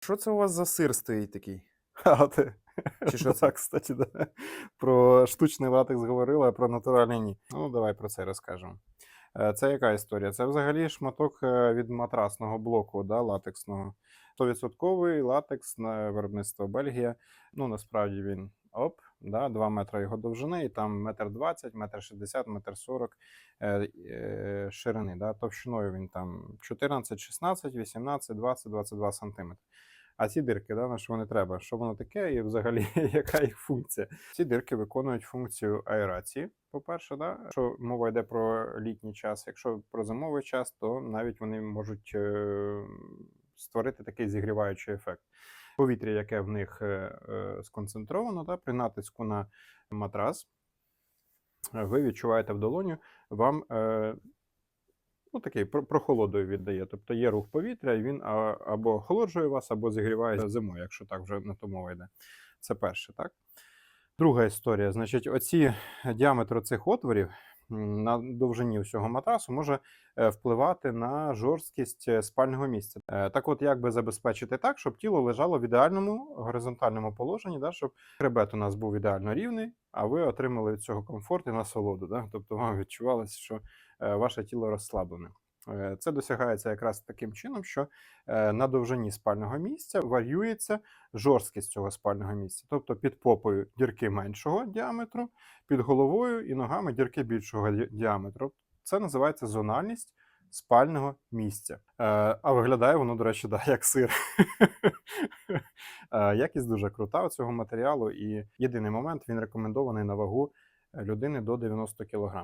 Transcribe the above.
Що це у вас за сир стоїть такий? А ти Чи що це? так, кстати, да. про штучний латекс говорила, а про натуральний ні. Ну, давай про це розкажемо. Е, Це яка історія? Це взагалі шматок е, від матрасного блоку, да, латексного. 100% латекс на виробництво Бельгія. Ну, насправді він оп, да, 2 метри його довжини, і там метр 20, метр 60, метр 40 е, ширини. Да, товщиною він там 14, 16, 18, 20, 22 сантиметри. А ці дирки, да, на що вони треба? Що воно таке, і взагалі яка їх функція? Ці дирки виконують функцію аерації. По-перше, да? якщо мова йде про літній час, якщо про зимовий час, то навіть вони можуть е, створити такий зігріваючий ефект. Повітря, яке в них е, е, сконцентровано, да, при натиску на матрас, ви відчуваєте в долоню, вам е, ну, такий прохолодою віддає. Тобто є рух повітря, і він або охолоджує вас, або зігріває зимою, якщо так вже на то мова йде. Це перше, так? Друга історія. Значить, оці діаметри цих отворів на довжині всього матрасу може е, впливати на жорсткість е, спального місця. Е, Так от, як би забезпечити так, щоб тіло лежало в ідеальному горизонтальному положенні, да, щоб хребет у нас був ідеально рівний, а ви отримали від цього комфорт і насолоду. Да? Тобто вам відчувалося, що ваше тіло розслаблене. Е, Це досягається якраз таким чином, що е, на довжині спального місця варіюється жорсткість цього спального місця. Тобто під попою дірки меншого діаметру, під головою і ногами дірки більшого діаметру. Це називається зональність спального місця. Е, а виглядає воно, до речі, да, як сир. Якість дуже крута у цього матеріалу, і єдиний момент він рекомендований на вагу людини до 90 кг.